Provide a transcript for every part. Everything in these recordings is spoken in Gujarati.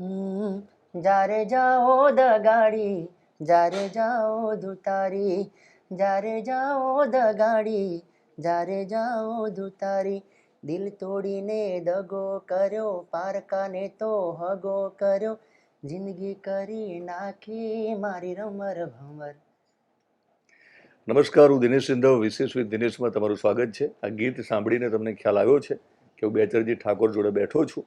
જ્યારે જાઓ દગાડી જારે જાઓ ધુતારી જારે જાઓ દગાડી જારે જાઓ ધુતારી દિલ તોડીને દગો કર્યો, પારકાને તો હગો કર્યો, જિંદગી કરી નાખી મારી રમર ભમર. નમસ્કાર, હું દિનેશ સિંધવ, વિશેષ વિથ દિનેશમાં તમારું સ્વાગત છે. આ ગીત સાંભળીને તમને ખ્યાલ આવ્યો છે કે હું બેચરજી ઠાકોર જોડે બેઠો છું.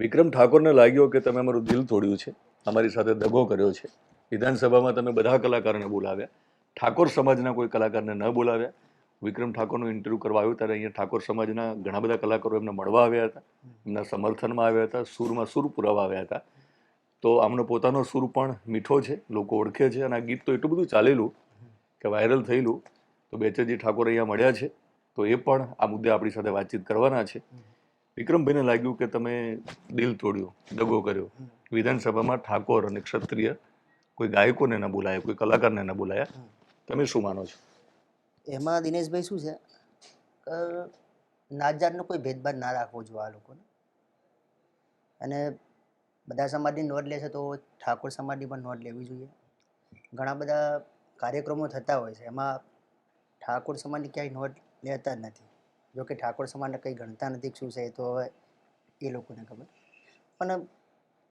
વિક્રમ ઠાકોરને લાગ્યો કે તમે અમારું દિલ તોડ્યું છે, અમારી સાથે દગો કર્યો છે. વિધાનસભામાં તમે બધા કલાકારોને બોલાવ્યા. ઠાકોર સમાજના કોઈ કલાકારને ન બોલાવ્યા. વિક્રમ ઠાકોરનું ઇન્ટરવ્યૂ કરવા આવ્યું ત્યારે અહીંયા ઠાકોર સમાજના ઘણા બધા કલાકારો એમને મળવા આવ્યા હતા. એમના સમર્થનમાં આવ્યા હતા, સૂરમાં સૂર પુરાવા આવ્યા હતા. તો આમનો પોતાનો સૂર પણ મીઠો છે, લોકો ઓળખે છે અને આ ગીત તો એટલું બધું ચાલેલું કે વાયરલ થયેલું. તો બેચરજી ઠાકોર અહીંયા મળ્યા છે. તો એ પણ આ મુદ્દે આપણી સાથે વાતચીત કરવાના છે. વિક્રમભાઈને લાગ્યું કે તમે દિલ તોડ્યો, દગો કર્યો. વિધાનસભામાં ઠાકોર અને ક્ષત્રિય કોઈ ગાયકોને ન બોલાયા, કોઈ કલાકારને ન બોલાયા. તમે શું માનો છો? એમાં દિનેશભાઈ શું છે? નાત જાતનો કોઈ ભેદભાવ ના રાખવો જોઈએ આ લોકોને. અને બધા સમાજની નોંધ લેશે તો ઠાકોર સમાજની પણ નોંધ લેવી જોઈએ. ઘણા બધા કાર્યક્રમો થતા હોય છે, એમાં ઠાકોર સમાજની ક્યાંય નોંધ લેતા જ નથી. જો કે ઠાકોર સમાજને કંઈ ગણતા નથી શું છે તો હવે એ લોકોને ખબર. પણ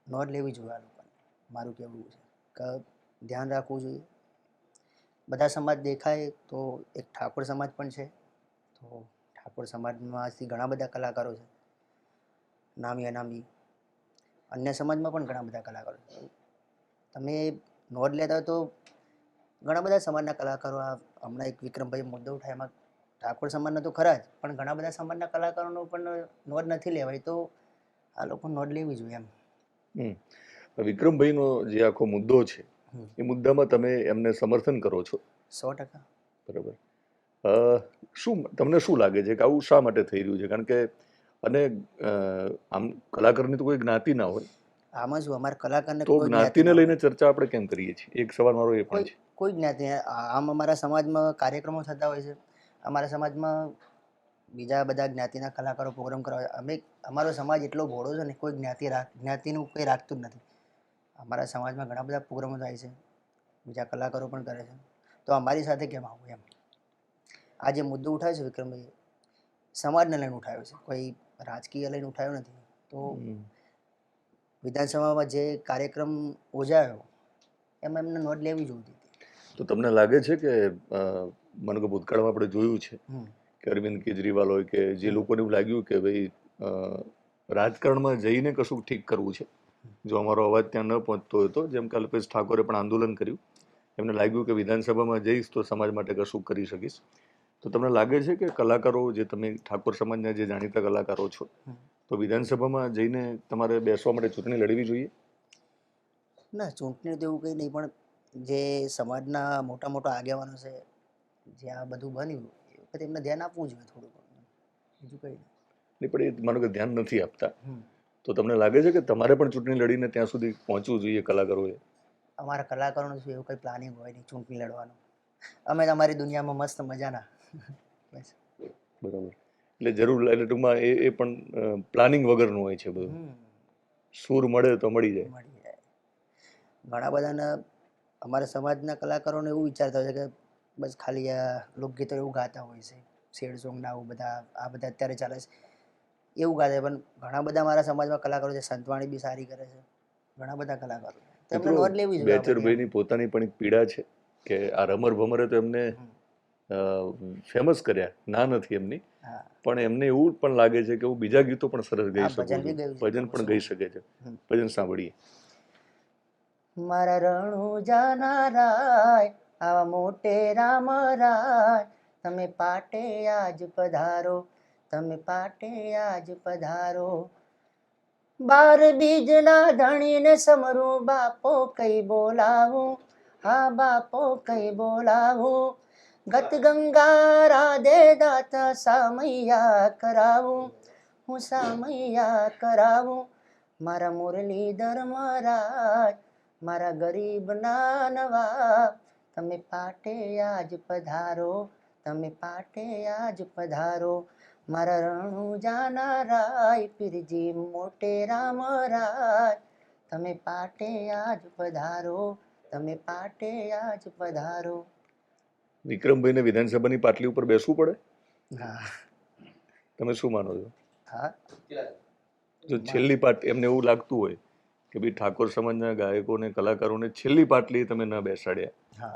નોંધ લેવી જોઈએ આ લોકોને. મારું કહેવું છે કે ધ્યાન રાખવું જોઈએ. બધા સમાજ દેખાય તો એક ઠાકોર સમાજ પણ છે. તો ઠાકોર સમાજમાંથી ઘણા બધા કલાકારો છે. નામી અનામી. અન્ય સમાજમાં પણ ઘણા બધા કલાકારો છે. તમે નોંધ લેતા તો ઘણા બધા સમાજના કલાકારો આ હમણાં એક વિક્રમભાઈ મુદ્દો ઉઠાય એમાં ઠાકોર સમાજના તો ખરા જ પણ ઘણા બધા સમાજના કલાકારોનો પણ નોંધ નથી લેવાય તો આ લોકો નોંધ લેવી જોઈએ એમ. હમ. વિક્રમભાઈનો જે આખો મુદ્દો છે એ મુદ્દામાં તમે એમને સમર્થન કરો છો? સો ટકા. બરાબર. શું તમને શું લાગે છે કે આવું શા માટે થઈ રહ્યું છે? કારણ કે અને આમ કલાકારની તો કોઈ જ્ઞાતિ ના હોય. આમાં શું અમારા કલાકારને તો જ્ઞાતિને લઈને ચર્ચા આપણે કેમ કરીએ છીએ? એક સવાલ મારો એ પણ છે. કોઈ જ્ઞાતિ આમ અમારા સમાજમાં કાર્યક્રમો થતા હોય છે. અમારા સમાજમાં બીજા બધા જ્ઞાતિના કલાકારો પ્રોગ્રામ કરવા અમે અમારો સમાજ એટલો ભોળો છે ને કોઈ જ્ઞાતિ રાખ જ્ઞાતિનું કંઈ રાખતું જ નથી. અમારા સમાજમાં ઘણા બધા પ્રોગ્રામો થાય છે બીજા કલાકારો પણ કરે છે. તો અમારી સાથે કેમ આવું એમ? આ જે મુદ્દો ઉઠાવ્યો છે વિક્રમભાઈ સમાજને લઈને ઉઠાવ્યો છે કોઈ રાજકીય લઈને ઉઠાવ્યો નથી. તો વિધાનસભામાં જે કાર્યક્રમ યોજાયો એમાં એમને નોંધ લેવી જોઈતી હતી તો તમને લાગે છે કે મને કે ભૂતકાળમાં આપણે જોયું છે કે અરવિંદ કેજરીવાલ હોય કે જે લોકોને એવું લાગ્યું કે ભાઈ રાજકારણમાં જઈને કશું ઠીક કરવું છે. જો અમારો અવાજ ત્યાં ન પહોંચતો હોય તો જેમ કે અલ્પેશ ઠાકોરે પણ આંદોલન કર્યું. એમને લાગ્યું કે વિધાનસભામાં જઈશ તો સમાજ માટે કશું કરી શકીશ. તો તમને લાગે છે કે કલાકારો જે તમે ઠાકોર સમાજના જે જાણીતા કલાકારો છો તો વિધાનસભામાં જઈને તમારે બેસવા માટે ચૂંટણી લડવી જોઈએ? ના ચૂંટણી તો એવું કંઈ નહીં પણ જે સમાજના મોટા મોટા આગેવાનો છે જે આ બધું બન્યું એ વખતે એમને ધ્યાન આપવું જોઈએ થોડું ઘણું બીજું કંઈ નહીં. પણ એ માનો કે ધ્યાન નથી આપતા. તો તમને લાગે છે કે તમારે પણ ચૂંટણી લડીને ત્યાં સુધી પહોંચવું જોઈએ કલાકારોએ? અમારા કલાકારોનું શું એવું કંઈ પ્લાનિંગ હોય નહીં ચૂંટણી લડવાનું? અમે તમારી દુનિયામાં મસ્ત મજાના. બસ. બરાબર. એટલે જરૂર એટલે ટૂંકમાં એ એ પણ પ્લાનિંગ વગરનું હોય છે બધું. સૂર મળે તો મળી જાય. મળી જાય. ઘણા બધાના અમારા સમાજના કલાકારોને એવું વિચારતા હોય છે કે બસ ખાલી આ લોકગીતો એવું ગાતા હોય છે. શેડ સોંગના આવું બધા આ બધા અત્યારે ચાલે છે. એવું ગાતા. પણ ઘણા બધા મારા સમાજમાં કલાકારો છે સંતવાણી બી સારી કરે છે. ઘણા બધા કલાકારો. છે. તો નોંધ લેવી જોઈએ. બેચરભાઈની પોતાની પણ એક પીડા છે કે આ રમર ભમરે તો એમને ફેમસ કર્યા. ના નથી એમની. પણ એમને એવું પણ લાગે છે કે હું બીજા ગીતો પણ સરસ ગાઈ શકું. ભજન પણ ગાઈ શકે છે. ભજન સાંભળીએ. મારા રણુ જાનારાય આવા મોટે રામ રાજ. તમે પાટે આજ પધારો, તમે પાટે આજ પધારો. બાર બીજના ધણીને સમરું બાપો કઈ બોલાવું? હા, બાપો કઈ બોલાવું? ગત ગંગા રાધે દાતા સામૈયા કરાવું. હું સામૈયા કરાવું. મારા મુરલીધર મહારાજ, મારા ગરીબના નવાબ. તમે પાટે આજ પધારો તમે પાટે આજ પધારો. મારા રણુ જાના રાય પીરજી મોટે રામ રાય. તમે પાટે આજ પધારો તમે પાટે આજ પધારો. વિક્રમભાઈને વિધાનસભાની પાટલી ઉપર બેસવું પડે? હા. તમે શું માનો છો? હા. જો છેલ્લી પાટ એમને એવું લાગતું હોય કે ભાઈ ઠાકોર સમાજના ગાયકોને કલાકારોને છેલ્લી પાટલી તમે ન બેસાડ્યા.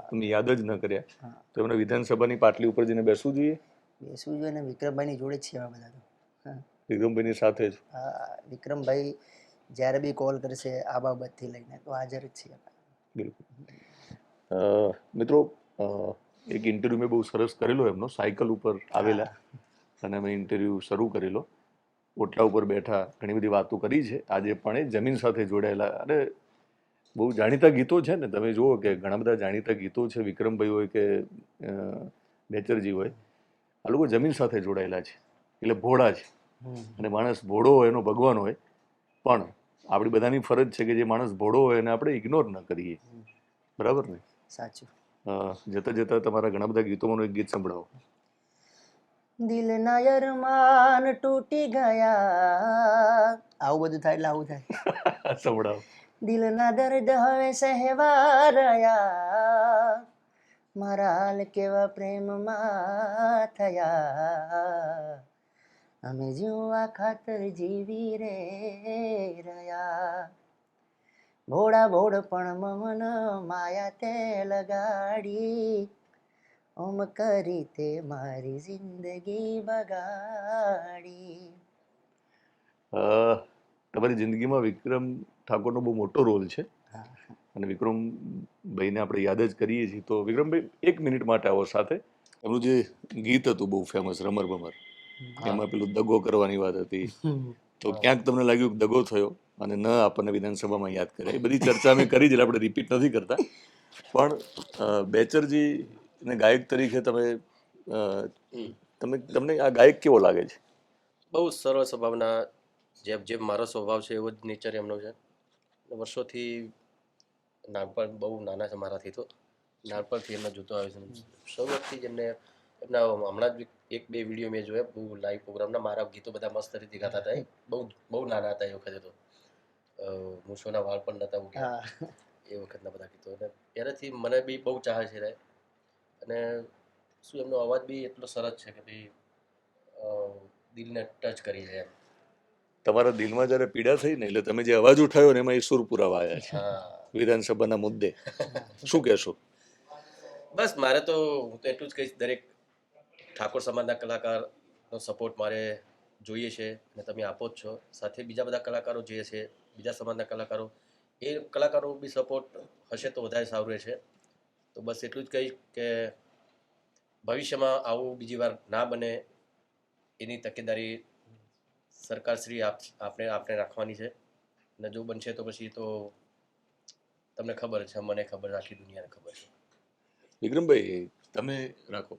તમે યાદ જ ન કર્યા. તો એમને વિધાનસભાની પાટલી ઉપર જઈને બેસવું જોઈએ? બેસવું જોઈએ અને વિક્રમભાઈની જોડે જ છીએ અમે બધા તો. વિક્રમભાઈની સાથે જ? હા વિક્રમભાઈ જ્યારે બી કોલ કરશે આ બાબતથી લઈને તો હાજર જ છીએ બિલકુલ. મિત્રો એક ઇન્ટરવ્યુ મેં બહુ સરસ કરેલો એમનો સાયકલ ઉપર આવેલા. અને મેં ઇન્ટરવ્યુ શરૂ કરેલો. ઓટલા ઉપર બેઠા ઘણી બધી વાતો કરી છે. આજે પણ એ જમીન સાથે જોડાયેલા અને બહુ જાણીતા ગીતો છે ને. તમે જુઓ કે ઘણા બધા જાણીતા ગીતો છે. વિક્રમભાઈ હોય કે બેચરજી હોય આ લોકો જમીન સાથે જોડાયેલા છે. એટલે ભોળા છે. અને માણસ ભોળો હોય એનો ભગવાન હોય. પણ આપણી બધાની ફરજ છે કે જે માણસ ભોળો હોય એને આપણે ઇગ્નોર ન કરીએ. બરાબર ને? સાચું. જતા જતા તમારા ઘણા બધા ગીતોમાંનું એક ગીત સંભળાવો દિલ ના અરમાન તૂટી ગયા. આવું બધું થાય એટલે આવું થાય. સંભળાવો. દિલ ના દર્દ હવે સહેવા રહ્યા. મારા હાલ કેવા પ્રેમમાં થયા. અમે જીવવા ખાતર જીવી રે રહ્યા. ભોળા ભોળ પણ મમન માયા તે લગાડી. ઓમ કરી તે મારી જિંદગી બગાડી તમારી જિંદગીમાં વિક્રમ ઠાકોરનો બહુ મોટો રોલ છે અને વિક્રમ ભાઈને આપણે યાદ જ કરીએ છીએ તો વિક્રમભાઈ એક મિનિટ માટે આવો સાથે એમનું જે ગીત હતું બહુ ફેમસ રમર બમર એમાં પેલું દગો કરવાની વાત હતી તો ક્યાંક તમને લાગ્યું કે દગો થયો? અને ન આપણને વિધાનસભામાં યાદ કરે એ બધી ચર્ચા અમે કરી જ એટલે આપણે રિપીટ નથી કરતા. પણ બેચરજી ને ગાયક તરીકે તમે તમે તમને આ ગાયક કેવો લાગે છે? બહુ સરળ સ્વભાવના જેમ જેમ મારો સ્વભાવ છે એવો જ નેચર એમનો છે. વર્ષોથી નાનપણ બહુ નાના છે મારાથી તો. નાનપણથી એમને જોતો આવ્યો છે. શરૂઆતથી જ એમને એમના હમણાં જ એક બે વીડિયો મેં જોયા બહુ લાઈવ પ્રોગ્રામના મારા ગીતો બધા મસ્ત રીતે ગાતા હતા એ બહુ બહુ નાના હતા એ વખતે તો. મૂછોના વાળ પણ નહોતા ઉગ્યા. એ વખતના બધા ગીતો. અને પહેલેથી મને બી બહુ ચાહ છે રે. અને શું એમનો અવાજ બી એટલો સરસ છે કે ભાઈ દિલને ટચ કરી જાય એમ. તમારા દિલમાં જ્યારે પીડા થઈ ને એટલે તમે જે અવાજ ઉઠાવ્યો ને એમાં એ સુર પુરાવા આવ્યા છે. વિધાનસભાના મુદ્દે. શું કહેશો? બસ મારે તો હું તો એટલું જ કહીશ દરેક ઠાકોર સમાજના કલાકારનો સપોર્ટ મારે જોઈએ છે અને તમે આપો જ છો. સાથે બીજા બધા કલાકારો જે છે બીજા સમાજના કલાકારો એ કલાકારો બી સપોર્ટ હશે તો વધારે સારું રહેશે. તો બસ એટલું જ કહીશ કે ભવિષ્યમાં આવું બીજી વાર ના બને એની તકેદારી સરકારશ્રી આપ આપણે આપણે રાખવાની છે. અને જો બનશે તો પછી તો તમને ખબર છે મને ખબર આખી દુનિયાને ખબર છે. વિક્રમભાઈ તમે રાખો.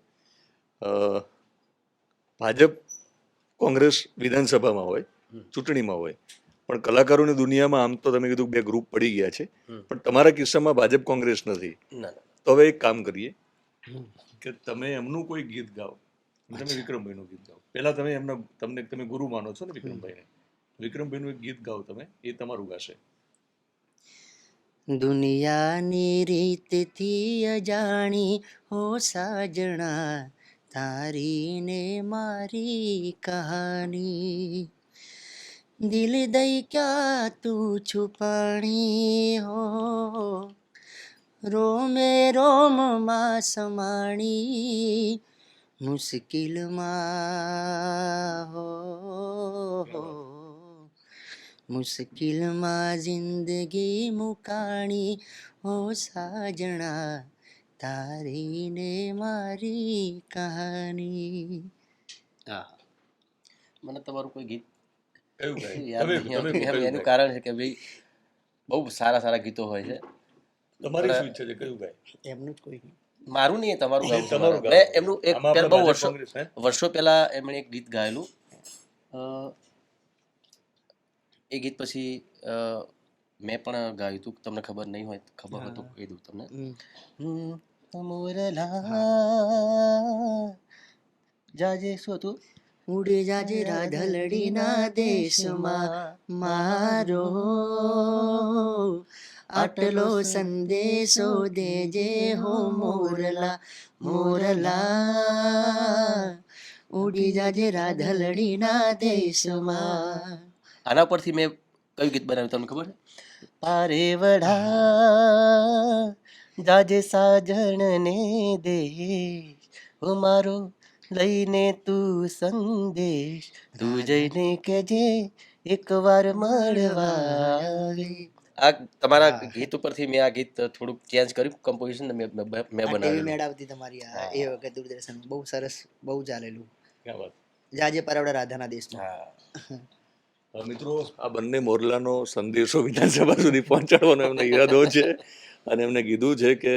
ભાજપ કોંગ્રેસ વિધાનસભામાં હોય ચૂંટણીમાં હોય પણ કલાકારોની દુનિયામાં આમ તો તમે કીધું બે ગ્રુપ પડી ગયા છે. પણ તમારા કિસ્સામાં ભાજપ કોંગ્રેસ નથી. ના ના. તો હવે એક કામ કરીએ કે તમે એમનું કોઈ ગીત ગાઓ. તમે વિક્રમભાઈનું ગીત ગાઓ. પહેલાં તમે એમના તમને તમે ગુરુ માનો છો ને વિક્રમભાઈને. વિક્રમભાઈનું એક ગીત ગાઓ તમે એ તમારું ગાશે. દુનિયાની રીતથી અજાણી હો સાજણા તારી ને મારી કહાની. દિલ દઈ ક્યાં તું છુપાણી હો? રોમે રોમમાં સમાણી મુશ્કેલમાં હો મુશ્કેલમાં જિંદગી મુકાણી હો સાજણા તારી ને મારી કહાની. હા. મને તમારું કોઈ ગીત એમ- એનું કારણ છે કે ભાઈ બહુ સારા સારા ગીતો હોય છે. તમારી શું ઈચ્છા છે? કયું ગાય? એમનું જ કોઈ નહીં. મારું નહીં તમારું ગાવું તમારું મેં એમનું એક પહેલા બહુ વર્ષો વર્ષો પહેલા એમણે એક ગીત ગાયેલું. એ ગીત પછી મેં પણ ગાયું હતું તમને ખબર નહીં હોય ખબર હોય તો કહી દઉં તમને. મોરલા જાજે શું હતું? ઉડે જાજે રાધલડીના દેશમાં. મારો આટલો સંદેશો દેજે હો મોરલા મોરલા ઉડી જાજે રાધલડીના દેશમાં આના પરથી મેં કયું ગીત બનાવ્યું તમને ખબર? પારે વડા, જાજે સાજણને દે ઓ મારો, લઈને તું સંદેશ. તું જઈને કેજે એકવાર મળવા આવે. આ તમારા ગીત ઉપરથી મેં આ ગીત થોડુંક ચેન્જ કર્યું કમ્પોઝિશન મેં મેં બનાવ્યું મેળ આવતી તમારી એ વખત દૂરદર્શન બહુ સરસ બહુ ચાલેલું ક્યાં વાત. જાજે પરવડા રાધાના દેશમાં હા. મિત્રો આ બંને મોરલાનો સંદેશો વિધાનસભા સુધી પહોંચાડવાનો એમને ઈરાદો છે અને એમને કીધું છે કે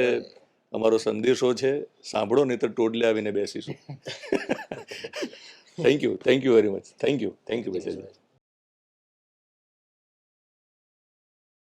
અમારો સંદેશો છે સાંભળો નહીં તો ટોડલે આવીને બેસીશું. Thank you thank you very much thank you thank you બચેશભાઈ